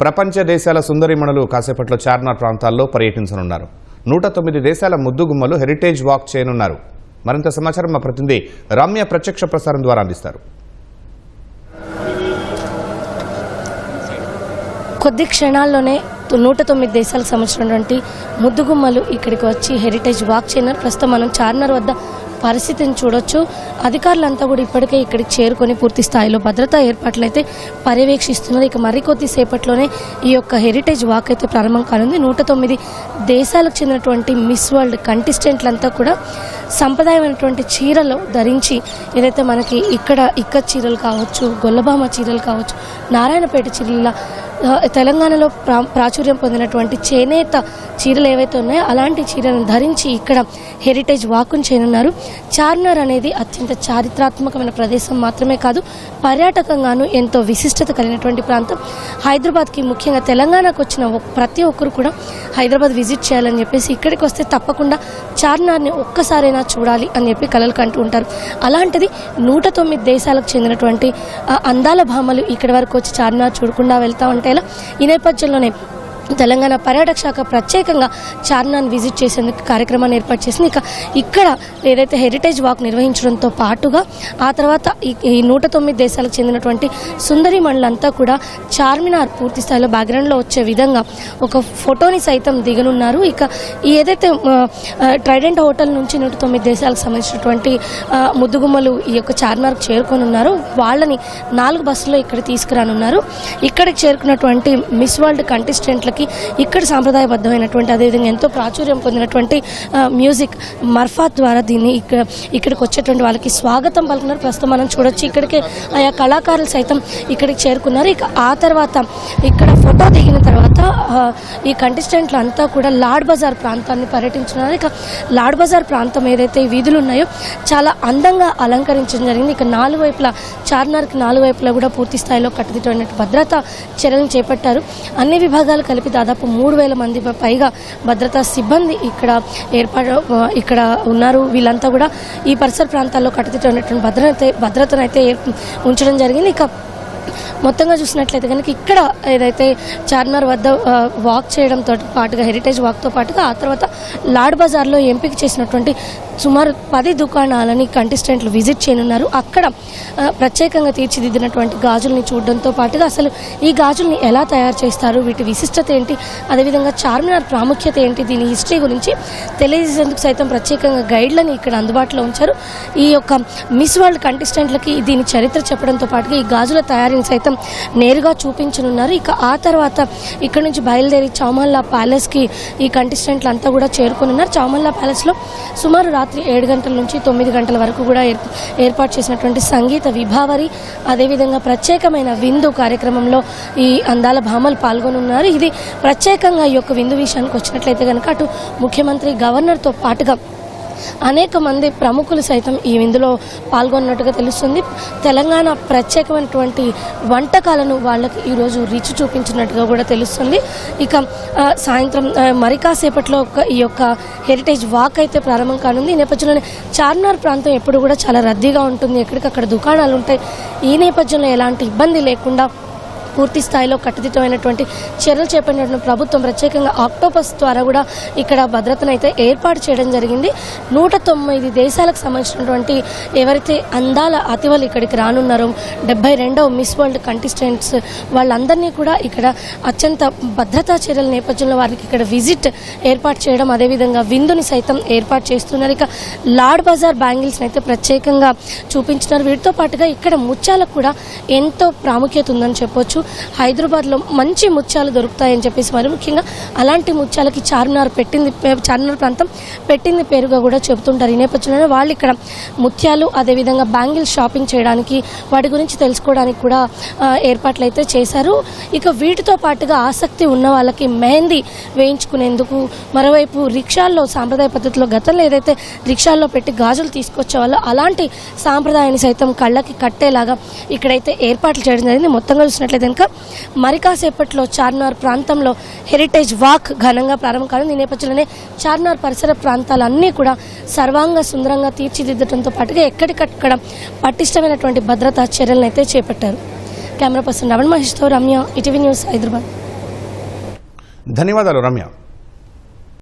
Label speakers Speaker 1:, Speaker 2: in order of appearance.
Speaker 1: ప్రపంచ దేశాల సుందరిమణులు కాసేపట్లో చార్మినార్ ప్రాంతాల్లో పర్యటించనున్నారు. నూట తొమ్మిది దేశాల ముద్దుగుమ్మలు హెరిటేజ్ వాక్ చేయనున్నారు. మరింత సమాచారం మా ప్రతినిధి రమ్య ప్రత్యక్ష ప్రసారం ద్వారా అందిస్తారు.
Speaker 2: కొద్ది క్షణాల్లోనే నూట తొమ్మిది దేశాలకు సంబంధించినటువంటి ముద్దుగుమ్మలు ఇక్కడికి వచ్చి హెరిటేజ్ వాక్ చేయనారు ప్రస్తుతం మనం చార్మినార్ వద్ద పరిస్థితిని చూడొచ్చు. అధికారులంతా కూడా ఇప్పటికే ఇక్కడికి చేరుకొని పూర్తి స్థాయిలో భద్రతా ఏర్పాట్లు అయితే పర్యవేక్షిస్తున్నారు. ఇక మరికొద్ది సేపట్లోనే ఈ యొక్క హెరిటేజ్ వాక్ అయితే ప్రారంభం కానుంది. నూట తొమ్మిది దేశాలకు చెందినటువంటి మిస్ వరల్డ్ కంటెస్టెంట్లంతా కూడా సంప్రదాయమైనటువంటి చీరలు ధరించి ఏదైతే మనకి ఇక్కడ ఇక్క చీరలు కావచ్చు గొల్లబామ చీరలు కావచ్చు నారాయణపేట చీరల తెలంగాణలో ప్రా ప్రాచుర్యం పొందినటువంటి చేనేత చీరలు ఏవైతే ఉన్నాయో అలాంటి చీరలను ధరించి ఇక్కడ హెరిటేజ్ వాకును చేయనున్నారు. చార్మినార్ అనేది అత్యంత చారిత్రాత్మకమైన ప్రదేశం మాత్రమే కాదు పర్యాటకంగాను ఎంతో విశిష్టత కలిగినటువంటి ప్రాంతం. హైదరాబాద్కి ముఖ్యంగా తెలంగాణకు వచ్చిన ప్రతి ఒక్కరు కూడా హైదరాబాద్ విజిట్ చేయాలని చెప్పేసి ఇక్కడికి వస్తే తప్పకుండా చార్మినార్ని ఒక్కసారైనా చూడాలి అని చెప్పి కలలు కంటూ ఉంటారు అలాంటిది నూట తొమ్మిది దేశాలకు చెందినటువంటి ఆ, అందాల భామలు ఇక్కడి వరకు వచ్చి చార్మినార్ చూడకుండా వెళ్తూ ఉంటే ఎలా? ఈ నేపథ్యంలోనే తెలంగాణ పర్యాటక శాఖ ప్రత్యేకంగా చార్మినార్ విజిట్ చేసేందుకు కార్యక్రమాన్ని ఏర్పాటు చేసింది. ఇక ఇక్కడ ఏదైతే హెరిటేజ్ వాక్ నిర్వహించడంతో పాటుగా ఆ తర్వాత ఈ- ఈ నూట తొమ్మిది దేశాలకు చెందినటువంటి సుందరి మండలంతా కూడా చార్మినార్ పూర్తి స్థాయిలో బ్యాక్గ్రౌండ్లో వచ్చే విధంగా ఒక ఫోటోని సైతం దిగనున్నారు. ఇక ఏదైతే ట్రైడెంట్ హోటల్ నుంచి నూట తొమ్మిది దేశాలకు సంబంధించినటువంటి ముద్దుగుమ్మలు ఈ యొక్క చార్మినార్కు చేరుకొని ఉన్నారు వాళ్ళని నాలుగు బస్సులో ఇక్కడ తీసుకురానున్నారు. ఇక్కడికి చేరుకున్నటువంటి మిస్ వరల్డ్ కంటెస్టెంట్లకి ఇక్కడ సాంప్రదాయబద్ధమైనటువంటి అదేవిధంగా ఎంతో ప్రాచుర్యం పొందినటువంటి మ్యూజిక్ మర్ఫాత్ ద్వారా దీన్ని ఇక్కడ ఇక్కడికి వచ్చేటువంటి వాళ్ళకి స్వాగతం పలుకున్నారు. ప్రస్తుతం మనం చూడొచ్చు ఇక్కడికి ఆయా కళాకారులు సైతం ఇక్కడికి చేరుకున్నారు. ఇక ఆ తర్వాత ఇక్కడ ఫోటో దిగిన తర్వాత ఈ కంటెస్టెంట్లు అంతా కూడా లాడ్ బజార్ ప్రాంతాన్ని పర్యటించున్నారు. ఇక లాడ్ బజార్ ప్రాంతం ఏదైతే ఈ వీధులు ఉన్నాయో చాలా అందంగా అలంకరించడం జరిగింది. ఇక నాలుగు వైపులా చార్మినార్కి నాలుగు వైపులా కూడా పూర్తి స్థాయిలో కట్టుదిట్టమైనటువంటి భద్రతా చర్యలను చేపట్టారు. అన్ని విభాగాలు కలిపి దాదాపు మూడు వేల మంది పైగా భద్రతా సిబ్బంది ఇక్కడ ఏర్పాటు ఇక్కడ ఉన్నారు. వీళ్ళంతా కూడా ఈ పరిసర ప్రాంతాల్లో కట్టుదిట్టమైనటువంటి భద్రత భద్రతను అయితే ఏర్ప- ఉంచడం జరిగింది. ఇక మొత్తంగా చూసినట్లయితే కనుక ఇక్కడ ఏదైతే చార్మినార్ వద్ద వాక్ చేయడంతో పాటుగా హెరిటేజ్ వాక్తో పాటుగా ఆ తర్వాత లాడ్ బజార్లో ఎంపిక చేసినటువంటి సుమారు పది దుకాణాలని కంటెస్టెంట్లు విజిట్ చేయనున్నారు. అక్కడ ప్రత్యేకంగా తీర్చిదిద్దినటువంటి గాజుల్ని చూడడంతో పాటుగా అసలు ఈ గాజుల్ని ఎలా తయారు చేస్తారు వీటి విశిష్టత ఏంటి అదేవిధంగా చార్మినార్ ప్రాముఖ్యత ఏంటి దీని హిస్టరీ గురించి తెలియజేసేందుకు సైతం ప్రత్యేకంగా గైడ్లని ఇక్కడ అందుబాటులో ఉంచారు. ఈ యొక్క మిస్ వరల్డ్ కంటెస్టెంట్లకి దీని చరిత్ర చెప్పడంతో పాటుగా ఈ గాజుల తయారీని సైతం నేరుగా చూపించనున్నారు. ఇక ఆ తర్వాత ఇక్కడ నుంచి బయలుదేరి చౌమల్లా ప్యాలెస్కి ఈ కంటెస్టెంట్లు అంతా కూడా చేరుకున్నారు చౌమల్లా ప్యాలెస్లో సుమారు రాత్రి ఏడు గంటల నుంచి తొమ్మిది గంటల వరకు కూడా ఏర్- ఏర్పాటు చేసినటువంటి సంగీత విభావరి అదేవిధంగా ప్రత్యేకమైన విందు కార్యక్రమంలో ఈ అందాల భామలు పాల్గొనున్నారు. ఇది ప్రత్యేకంగా ఈ యొక్క విందు విషయానికి వచ్చినట్లయితే కనుక అటు ముఖ్యమంత్రి గవర్నర్తో పాటుగా అనేక మంది ప్రముఖులు సైతం ఈ విందులో పాల్గొన్నట్టుగా తెలుస్తుంది. తెలంగాణ ప్రత్యేకమైనటువంటి వంటకాలను వాళ్ళకి ఈరోజు రుచి చూపించినట్టుగా కూడా తెలుస్తుంది. ఇక సాయంత్రం ఆ, మరి కాసేపట్లో ఒక ఈ యొక్క హెరిటేజ్ వాక్ అయితే ప్రారంభం కానుంది. ఈ నేపథ్యంలోనే చార్మినార్ ప్రాంతం ఎప్పుడు కూడా చాలా రద్దీగా ఉంటుంది. ఎక్కడికక్కడ దుకాణాలు ఉంటాయి ఈ నేపథ్యంలో ఎలాంటి ఇబ్బంది లేకుండా పూర్తి స్థాయిలో కట్టుదిట్టమైనటువంటి చర్యలు చేపట్టినటువంటి ప్రభుత్వం ప్రత్యేకంగా ఆక్టోపస్ ద్వారా కూడా ఇక్కడ భద్రతను అయితే ఏర్పాటు చేయడం జరిగింది. నూట తొమ్మిది దేశాలకు సంబంధించినటువంటి ఎవరైతే అందాల అతివలు ఇక్కడికి రానున్నారో డెబ్బై రెండవ మిస్ వరల్డ్ కంటెస్టెంట్స్ వాళ్ళందరినీ కూడా ఇక్కడ అత్యంత భద్రతా చర్యల నేపథ్యంలో వారికి ఇక్కడ విజిట్ ఏర్పాటు చేయడం అదేవిధంగా విందుని సైతం ఏర్పాటు చేస్తున్నారు. ఇక లాడ్ బజార్ బ్యాంగిల్స్ని అయితే ప్రత్యేకంగా చూపించినారు. వీటితో పాటుగా ఇక్కడ ముత్యాలకు కూడా ఎంతో ప్రాముఖ్యత ఉందని చెప్పొచ్చు. హైదరాబాద్లో మంచి ముత్యాలు దొరుకుతాయని చెప్పేసి మరి ముఖ్యంగా అలాంటి ముత్యాలకి చార్మినార్ పెట్టింది చార్మినార్ ప్రాంతం పెట్టింది పేరుగా కూడా చెబుతుంటారు. ఈ నేపథ్యంలో వాళ్ళు ఇక్కడ ముత్యాలు అదేవిధంగా బ్యాంగిల్ షాపింగ్ చేయడానికి వాటి గురించి తెలుసుకోవడానికి కూడా ఏర్పాట్లు అయితే చేశారు. ఇక వీటితో పాటుగా ఆసక్తి ఉన్న వాళ్ళకి మెహందీ వేయించుకునేందుకు మరోవైపు రిక్షాల్లో సాంప్రదాయ పద్ధతిలో గతంలో ఏదైతే రిక్షాల్లో పెట్టి గాజులు తీసుకొచ్చేవాళ్ళో అలాంటి సాంప్రదాయాన్ని సైతం కళ్ళకి కట్టేలాగా ఇక్కడైతే ఏర్పాట్లు చేయడం జరిగింది. మొత్తంగా చూసినట్లయితే కనుక మరి కాసేపట్లో చార్మినార్ ప్రాంతంలో హెరిటేజ్ వాక్ ఘనంగా ప్రారంభం కానుంది. ఈ నేపథ్యంలోనే చార్మినార్ పరిసర ప్రాంతాలన్నీ కూడా సర్వాంగ సుందరంగా తీర్చిదిద్దడంతో పాటుగా ఎక్కడికక్కడ పటిష్టమైనటువంటి భద్రతా చర్యలను అయితే చేపట్టారు. కెమెరా పర్సన్ రమణ మహేష్తో రమ్య ఇటీవీ న్యూస్ హైదరాబాద్.
Speaker 1: ధన్యవాదాలు రమ్య.